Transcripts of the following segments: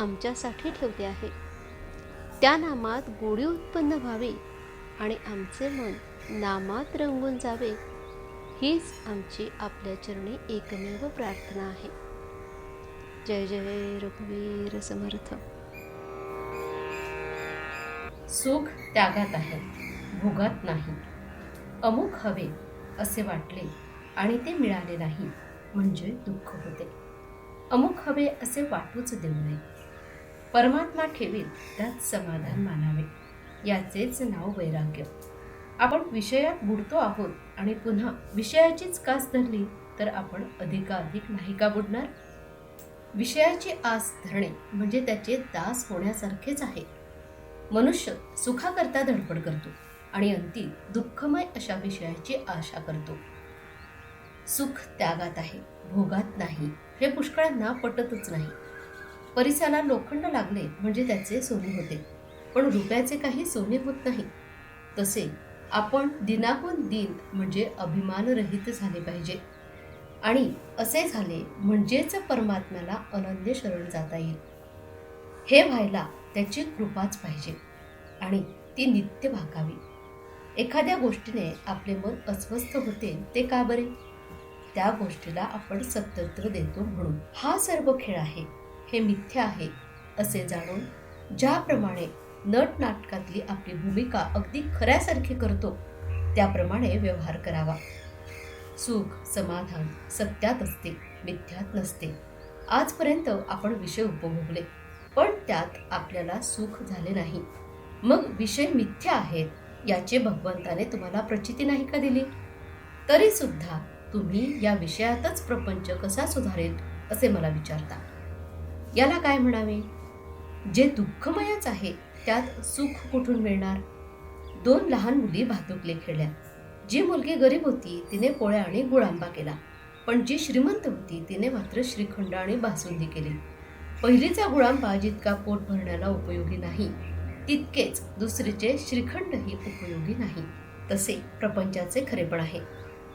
आमच्यासाठी ठेवले आहे. त्या नामात गोडी उत्पन्न व्हावी आणि आमचे मन नामात रंगून जावे. हीच आमची आपल्या चरणी एकमेव प्रार्थना आहे. जय जय रघुवीर समर्थ. सुख त्यागात आहे भोगात नाही. अमुक हवे असे वाटले आणि ते मिळाले नाही म्हणजे दुःख होते. अमुक हवे असे वाटूच देऊ नये. परमात्मा ठेवीत त्यात समाधान मानावे. याचेच नाव वैराग्य. आपण विषयात बुडतो आहोत आणि पुन्हा विषयाचीच कास धरली तर आपण अधिकाधिक नाही का बुडणार? विषयाची आस धरणे म्हणजे त्याचे दास होण्यासारखेच आहे. मनुष्य सुखाकरता धडपड करतो आणि अंती दुःखमय अशा विषयाची आशा करतो. सुख त्यागात आहे भोगात नाही. हे पुष्कळांना पटतच नाही. परिसाला लोखंड लागले म्हणजे त्याचे सोने होते. पण रुपयाचे काही सोने होत नाही. तसे आपण दिनाहून दिन म्हणजे अभिमानरहित झाले पाहिजे. आणि असे झाले म्हणजेच परमात्म्याला अनन्य शरण जाता येईल. हे व्हायला त्याची कृपाच पाहिजे आणि ती नित्य भाकावी एखाद्या गोष्टीने आपले मन अस्वस्थ होते ते का बरे? त्या गोष्टीला आपण सत्यत्र देतो म्हणून. हा सर्व खेळ आहे. हे मिथ्य आहे असे जाणून ज्याप्रमाणे नट नाटकातली आपली भूमिका अगदी खऱ्यासारखी करतो त्याप्रमाणे व्यवहार करावा. सुख समाधान सत्यात असते मिथ्यात नसते. आजपर्यंत आपण विषय उपभोगले पण त्यात आपल्याला सुख झाले नाही. मग विषय मिथ्या आहेत याचे भगवंताने तुम्हाला प्रचिती नाही का दिली? तरीसुद्धा तुम्ही या विषयातच प्रपंच कसा सुधारेल असे मला विचारता. याला काय म्हणावे? जे दुःखमयच आहे त्यात सुख कुठून मिळणार? दोन लहान मुली भातुकले खेळल्या जी मुलगी गरीब होती तिने पोळ्या आणि गुळांबा केला. पण जी श्रीमंत होती तिने मात्र श्रीखंड आणि बासुंदी केली. पहिलीचा गुळांबा जितका पोट भरण्याला उपयोगी नाही तितकेच दुसरीचे श्रीखंडही उपयोगी नाही. तसे प्रपंचाचे खरेपण आहे.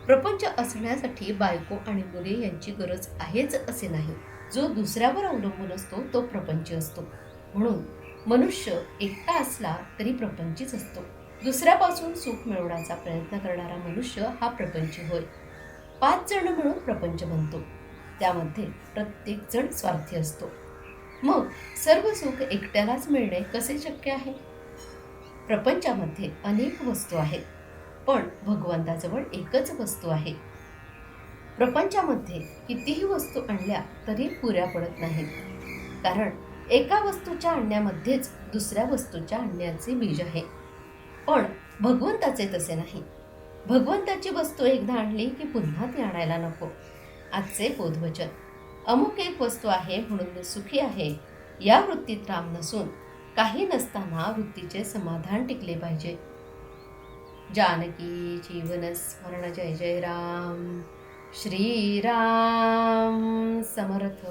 प्रपंच असण्यासाठी बायको आणि मुले यांची गरज आहेच असे नाही. जो दुसऱ्यावर अवलंबून असतो तो प्रपंच असतो. म्हणून मनुष्य एकटा असला तरी प्रपंचीच असतो. दुसऱ्यापासून सुख मिळवण्याचा प्रयत्न करणारा मनुष्य हा प्रपंच होय. पाच जण मिळून प्रपंच बनतो. त्यामध्ये प्रत्येक जण स्वार्थी असतो. मग सर्व सुख एकट्यालाच मिळणे कसे शक्य आहे? प्रपंचामध्ये अनेक वस्तू आहेत. पण भगवंताजवळ एकच वस्तू आहे. प्रपंचामध्ये कितीही वस्तू आणल्या तरी पुऱ्या पडत नाहीत. कारण एका वस्तूच्या आणण्यामध्येच दुसऱ्या वस्तूच्या आणण्याचे बीज आहे. पण भगवंताचे तसे नाही. भगवंताची वस्तू एकदा आणली की पुन्हा ती आणायला नको. आजचे बोधवचन. अमुक एक वस्तू आहे म्हणून मी सुखी आहे. या वृत्तीत राम नसून काही नसताना वृत्तीचे समाधान टिकले पाहिजे. जानकी जीवन स्मरण जय जय राम. श्रीराम समर्थ।